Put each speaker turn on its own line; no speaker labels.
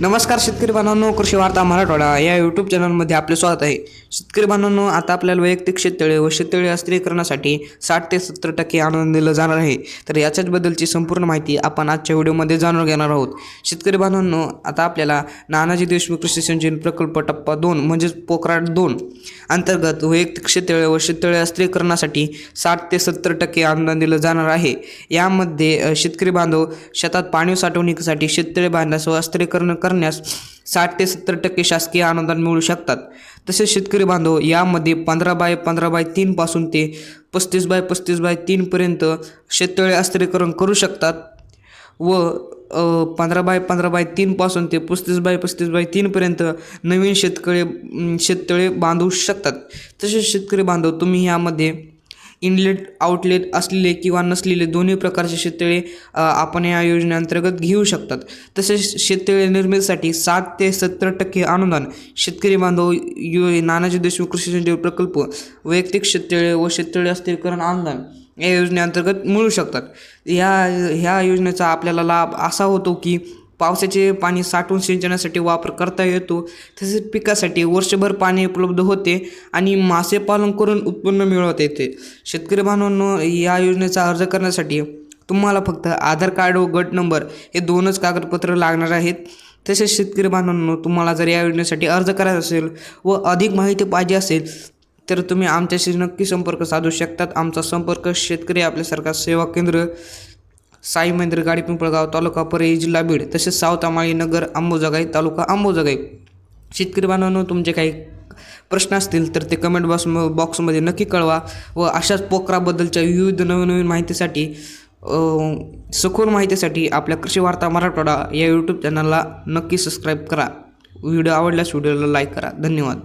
नमस्कार शेतकरी बांधवांनो कृषी वार्ता मराठवाडा या यूट्यूब चॅनलमध्ये आपले स्वागत आहे. शेतकरी बांधवांनो आता आपल्याला वैयक्तिक शेततळे व शेततळे अस्त्रीकरणासाठी साठ ते सत्तर टक्के अनुदान दिलं जाणार आहे. तर याच्याचबद्दलची संपूर्ण माहिती आपण आजच्या व्हिडिओमध्ये जाणून घेणार आहोत. शेतकरी बांधवांनो आता आपल्याला नानाजी देशमुख कृषी सिंचन प्रकल्प टप्पा दोन म्हणजेच पोखराट दोन अंतर्गत वैयक्तिक शेततळे व शेततळे अस्त्रीकरणासाठी साठ ते सत्तर टक्के अनुदान दिलं जाणार आहे. यामध्ये शेतकरी बांधव शेतात पाणी साठवणुकीसाठी शेततळे बांधण्यास व अस्त्रीकरण करण्यास साठ ते सत्तर टक्के शासकीय अनुदान मिळू शकतात. तसेच शेतकरी बांधव यामध्ये पंधरा बाय पंधरा बाय तीनपासून ते पस्तीस बाय पस्तीस बाय तीनपर्यंत शेततळे अस्त्रीकरण करू शकतात व पंधरा बाय पंधरा बाय तीनपासून ते पस्तीस बाय पस्तीस बाय तीनपर्यंत नवीन शेतकळे शेततळे बांधू शकतात. तसेच शेतकरी बांधव तुम्ही यामध्ये इनलेट आउटलेट असलेले किंवा नसलेले दोन्ही प्रकारचे शेततळे आपण या योजनेअंतर्गत घेऊ शकतात. तसेच शेततळे निर्मितीसाठी सात ते सत्तर टक्के अनुदान शेतकरी बांधव यो नानाजी देशमुख कृषी संजीव प्रकल्प वैयक्तिक शेततळे व शेततळे अस्थिरीकरण अनुदान या योजनेअंतर्गत मिळू शकतात. या ह्या योजनेचा आपल्याला लाभ असा होतो की पावसाचे पाणी साठवून सिंचनासाठी वापर करता येतो. तसेच पिकासाठी वर्षभर पाणी उपलब्ध होते आणि मासे पालन करून उत्पन्न मिळवता येते. शेतकरी बांधवांनो या योजनेचा अर्ज करण्यासाठी तुम्हाला फक्त आधार कार्ड व गट नंबर हे दोनच कागदपत्र लागणार आहेत. तसेच शेतकरी बांधवांनो तुम्हाला जर या योजनेसाठी अर्ज करायचा असेल व अधिक माहिती पाहिजे असेल तर तुम्ही आमच्याशी नक्की संपर्क साधू शकतात. आमचा संपर्क शेतकरी आपल्यासारखा सेवा केंद्र साई मंदिर गाडी पिंपळगाव तालुका परळी जिल्हा बीड तसेच सावतामाळी नगर अंबोजगाई तालुका अंबोजगाई. शेतकरी बांधवांनो तुमचे काही प्रश्न असतील तर ते कमेंट बॉक्स बॉक्समध्ये नक्की कळवा व अशाच पोकराबद्दलच्या विविध नवीन नवीन माहितीसाठी सखोल माहितीसाठी आपल्या कृषी वार्ता मराठवाडा या यूट्यूब चॅनलला नक्की सबस्क्राईब करा. व्हिडिओ आवडल्यास व्हिडिओला लाईक करा. धन्यवाद.